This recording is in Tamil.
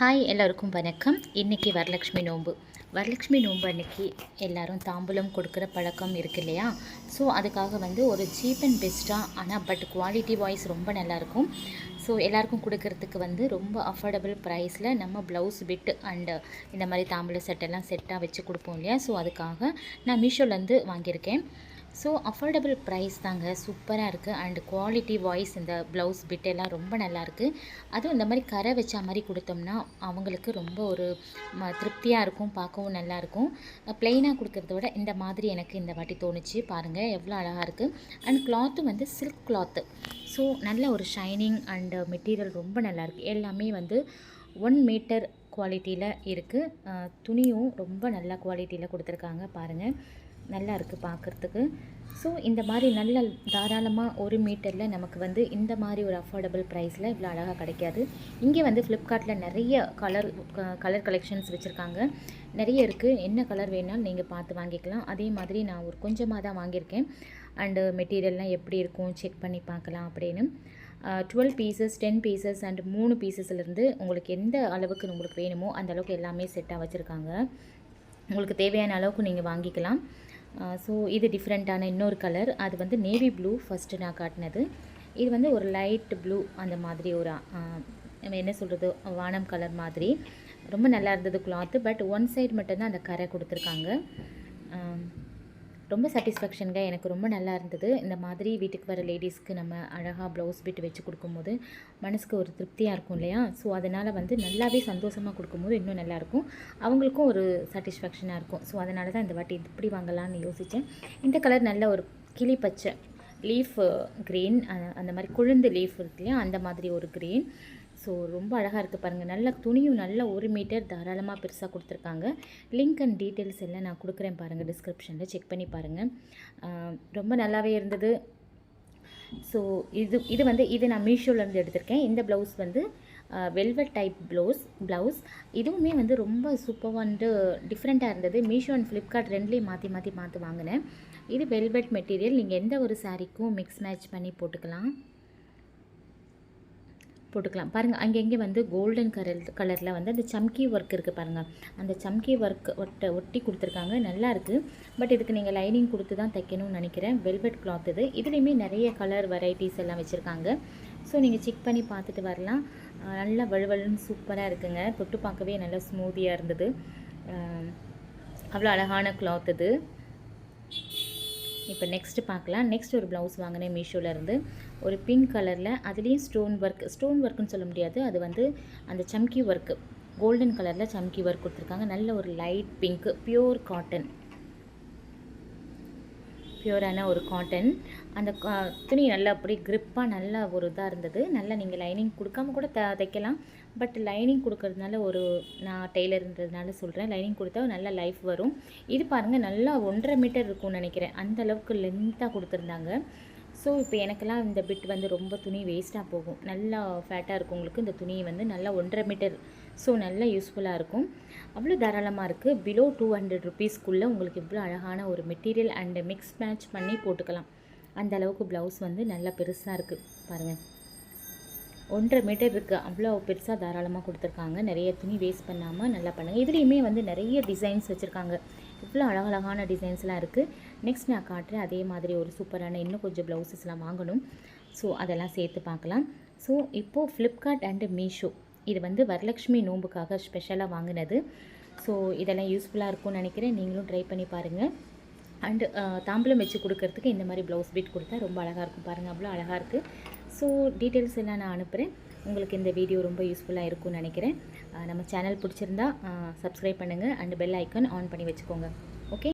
ஹாய் எல்லோருக்கும் வணக்கம். இன்றைக்கி வரலக்ஷ்மி நோன்பு. வரலக்ஷ்மி நோன்பு அன்றைக்கி எல்லோரும் தாம்பூலம் கொடுக்குற பழக்கம் இருக்கு இல்லையா? ஸோ அதுக்காக வந்து ஒரு சீப் அண்ட் பெஸ்ட்டாக ஆனால் பட் குவாலிட்டி வாய்ஸ் ரொம்ப நல்லாயிருக்கும் ஸோ எல்லாருக்கும் கொடுக்கறதுக்கு வந்து ரொம்ப அஃபோர்டபுள் ப்ரைஸில் நம்ம ப்ளவுஸ் பிட் அண்டு இந்த மாதிரி தாம்பூல செட்டெல்லாம் செட்டாக வச்சு கொடுப்போம் இல்லையா? ஸோ அதுக்காக நான் மீஷோலேருந்து வாங்கியிருக்கேன். ஸோ அஃபோர்டபுள் ப்ரைஸ் தாங்க சூப்பராக இருக்குது அண்ட் குவாலிட்டி வாய்ஸ் இந்த ப்ளவுஸ் பிட் எல்லாம் ரொம்ப நல்லாயிருக்கு அதுவும் இந்த மாதிரி கரை வச்ச மாதிரி கொடுத்தோம்னா அவங்களுக்கு ரொம்ப ஒரு ம திருப்தியாக இருக்கும் பார்க்கவும் நல்லாயிருக்கும் ப்ளெயினாக கொடுக்கறத விட இந்த மாதிரி எனக்கு இந்த வாட்டி தோணுச்சு. பாருங்கள் எவ்வளோ அழகாக இருக்குது அண்ட் கிளாத்து வந்து சில்க் கிளாத்து ஸோ நல்ல ஒரு ஷைனிங் அண்ட் மெட்டீரியல் ரொம்ப நல்லாயிருக்கு எல்லாமே வந்து ஒன் மீட்டர் குவாலிட்டியில் இருக்குது துணியும் ரொம்ப நல்ல குவாலிட்டியில் கொடுத்துருக்காங்க. பாருங்கள் நல்லா இருக்குது பார்க்குறதுக்கு. ஸோ இந்த மாதிரி நல்ல தாராளமாக ஒரு மீட்டரில் நமக்கு வந்து இந்த மாதிரி ஒரு அஃபோர்டபுள் ப்ரைஸில் இவ்வளோ அழகாக கிடைக்காது. இங்கே வந்து ஃப்ளிப்கார்ட்டில் நிறைய கலர் கலர் கலெக்ஷன்ஸ் வச்சுருக்காங்க. நிறைய இருக்குது என்ன கலர் வேணாலும் நீங்கள் பார்த்து வாங்கிக்கலாம். அதே மாதிரி நான் ஒரு கொஞ்சமாக தான் வாங்கியிருக்கேன். அண்டு மெட்டீரியல்லாம் எப்படி இருக்கும்? செக் பண்ணி பார்க்கலாம் அப்படின்னு. Twelve pieces ten pieces and மூணு பீசஸ்லேருந்து உங்களுக்கு எந்த அளவுக்கு உங்களுக்கு வேணுமோ அந்த அளவுக்கு எல்லாமே செட்டாக வச்சுருக்காங்க. உங்களுக்கு தேவையான அளவுக்கு நீங்கள் வாங்கிக்கலாம். ஸோ இது டிஃப்ரெண்ட்டான இன்னொரு கலர் அது வந்து நேவி ப்ளூ ஃபஸ்ட்டு நான் காட்டினது. இது வந்து ஒரு லைட் ப்ளூ அந்த மாதிரி ஒரு நம்ம என்ன சொல்கிறது வானம் கலர் மாதிரி. ரொம்ப நல்லா இருந்தது கிளாத்து பட் ஒன் சைடு மட்டும்தான் அந்த கரை கொடுத்துருக்காங்க. ரொம்ப சாட்டிஸ்ஃபேக்ஷனுங்க எனக்கு ரொம்ப நல்லா இருந்தது. இந்த மாதிரி வீட்டுக்கு வர லேடிஸ்க்கு நம்ம அழகாக ப்ளவுஸ் பிட் வச்சு கொடுக்கும்போது மனசுக்கு ஒரு திருப்தியாக இருக்கும் இல்லையா? ஸோ அதனால் வந்து நல்லாவே சந்தோஷமாக கொடுக்கும்போது இன்னும் நல்லாயிருக்கும் அவங்களுக்கும் ஒரு சாட்டிஸ்ஃபேக்ஷனாக இருக்கும். ஸோ அதனால தான் இந்த வாட்டி இப்படி வாங்கலாம்னு யோசித்தேன் இந்த கலர் நல்ல ஒரு கிளி பச்சை லீஃப் க்ரீன் uh, அந்த மாதிரி கொழுந்து லீஃப் இருக்கு இல்லையா? அந்த மாதிரி ஒரு க்ரீன் ஸோ ரொம்ப அழகாக இருக்குது பாருங்கள் நல்ல துணியும் நல்ல ஒரு மீட்டர் தாராளமாக பெருசாக கொடுத்துருக்காங்க. லிங்க் அண்ட் டீட்டெயில்ஸ் எல்லாம் நான் கொடுக்குறேன் பாருங்கள் டிஸ்கிரிப்ஷனில் செக் பண்ணி பாருங்கள் ரொம்ப நல்லாவே இருந்தது. ஸோ இது இது வந்து இது நான் மீஷோலேருந்து எடுத்திருக்கேன். இந்த ப்ளவுஸ் வந்து வெல்வெட் டைப் ப்ளவுஸ் ப்ளவுஸ் இதுவுமே வந்து ரொம்ப சூப்பர் வந்து டிஃப்ரெண்ட்டாக இருந்தது. மீஷோ அண்ட் ஃப்ளிப்கார்ட் ரெண்டுலேயும் மாற்றி மாற்றி மாற்றி வாங்கினேன். இது வெல்வெட் மெட்டீரியல் நீங்கள் எந்த ஒரு சாரீக்கும் மிக்ஸ் மேட்ச் பண்ணி போட்டுக்கலாம். போட்டுக்கலாம். பாருங்கள் அங்கங்கே வந்து கோல்டன் கலர் கலரில் வந்து அந்த சம்கி ஒர்க் இருக்குது பாருங்கள் அந்த சம்கி ஒர்க் ஒட்ட ஒட்டி கொடுத்துருக்காங்க. நல்லா இருக்குது பட் இதுக்கு நீங்கள் லைனிங் கொடுத்து தான் தைக்கணும்னு நினைக்கிறேன். வெல்வெட் கிளாத் இது. இதுலேயுமே நிறைய கலர் வெரைட்டிஸ் எல்லாம் வச்சுருக்காங்க. ஸோ நீங்கள் செக் பண்ணி பார்த்துட்டு வரலாம். நல்லா வலுவலுன்னு சூப்பராக இருக்குங்க. தொட்டு பார்க்கவே நல்லா ஸ்மூதியாக இருந்தது. அவ்வளோ அழகான கிளாத் இது. இப்போ நெக்ஸ்ட்டு பார்க்கலாம். நெக்ஸ்ட் ஒரு ப்ளவுஸ் வாங்கினேன் மீஷோலேருந்து. ஒரு பிங்க் கலரில் அதுலேயும் ஸ்டோன் ஒர்க் ஸ்டோன் ஒர்க்குன்னு சொல்ல முடியாது. அது வந்து அந்த சம்கி ஒர்க்கு கோல்டன் கலரில் சம்கி ஒர்க் கொடுத்துருக்காங்க. நல்ல ஒரு லைட் பிங்க்கு பியூர் காட்டன் பியூரான ஒரு காட்டன் அந்த துணி நல்லா அப்படி க்ரிப்பாக நல்லா ஒரு இதாக இருந்தது. நல்லா நீங்கள் லைனிங் கொடுக்காம கூட த தைக்கலாம். பட் லைனிங் கொடுக்கறதுனால ஒரு நான் டெய்லர்ன்றதுனால சொல்கிறேன் லைனிங் கொடுத்தா நல்ல லைஃப் வரும். இது பாருங்கள் நல்லா ஒன்றரை மீட்டர் இருக்கும்னு நினைக்கிறேன். அந்த அளவுக்கு லென்த்தாக கொடுத்துருந்தாங்க. ஸோ இப்போ எனக்கெல்லாம் இந்த பிட் வந்து ரொம்ப துணி வேஸ்ட்டாக போகும். நல்லா ஃபேட்டாக இருக்கும் உங்களுக்கு. இந்த துணி வந்து நல்லா ஒன்றரை மீட்டர் ஸோ நல்லா யூஸ்ஃபுல்லாக இருக்கும். அவ்வளோ தாராளமாக இருக்குது பிலோ டூ ஹண்ட்ரட் ருபீஸ்க்குள்ளே உங்களுக்கு இவ்வளோ அழகான ஒரு மெட்டீரியல் அண்டு மிக்ஸ் மேட்ச் பண்ணி போட்டுக்கலாம். அந்த அளவுக்கு ப்ளவுஸ் வந்து நல்லா பெருசாக இருக்குது பாருங்கள் ஒன்றரை மீட்டர் இருக்குது அவ்வளோ பெருசாக தாராளமாக கொடுத்துருக்காங்க. நிறைய துணி வேஸ்ட் பண்ணாமல் நல்லா பண்ணுங்கள் இதுலேயுமே வந்து நிறைய டிசைன்ஸ் வச்சுருக்காங்க. இவ்வளோ அழகழகான டிசைன்ஸ்லாம் இருக்குது நெக்ஸ்ட் நான் காட்டுறேன். அதே மாதிரி ஒரு சூப்பரான இன்னும் கொஞ்சம் ப்ளவுசஸ்லாம் வாங்கணும். ஸோ அதெல்லாம் சேர்த்து பார்க்கலாம். ஸோ இப்போது ஃப்ளிப்கார்ட் அண்டு மீஷோ இது வந்து வரலக்ஷ்மி நோம்புக்காக ஸ்பெஷலாக வாங்கினது. ஸோ இதெல்லாம் யூஸ்ஃபுல்லாக இருக்கும்னு நினைக்கிறேன். நீங்களும் ட்ரை பண்ணி பாருங்கள் அண்டு தாம்பளம் வச்சு கொடுக்கறதுக்கு இந்த மாதிரி ப்ளவுஸ் பீட் கொடுத்தா ரொம்ப அழகாக இருக்கும். பாருங்கள் அவ்வளோ அழகாக இருக்குது ஸோ டீட்டெயில்ஸ் எல்லாம் நான் அனுப்புகிறேன் உங்களுக்கு இந்த வீடியோ ரொம்ப யூஸ்ஃபுல்லாக இருக்கும்னு நினைக்கிறேன். நம்ம சேனல் பிடிச்சிருந்தா சப்ஸ்கிரைப் பண்ணுங்கள் அண்ட் பெல் ஐக்கன் ஆன் பண்ணி வச்சுக்கோங்க. ஓகே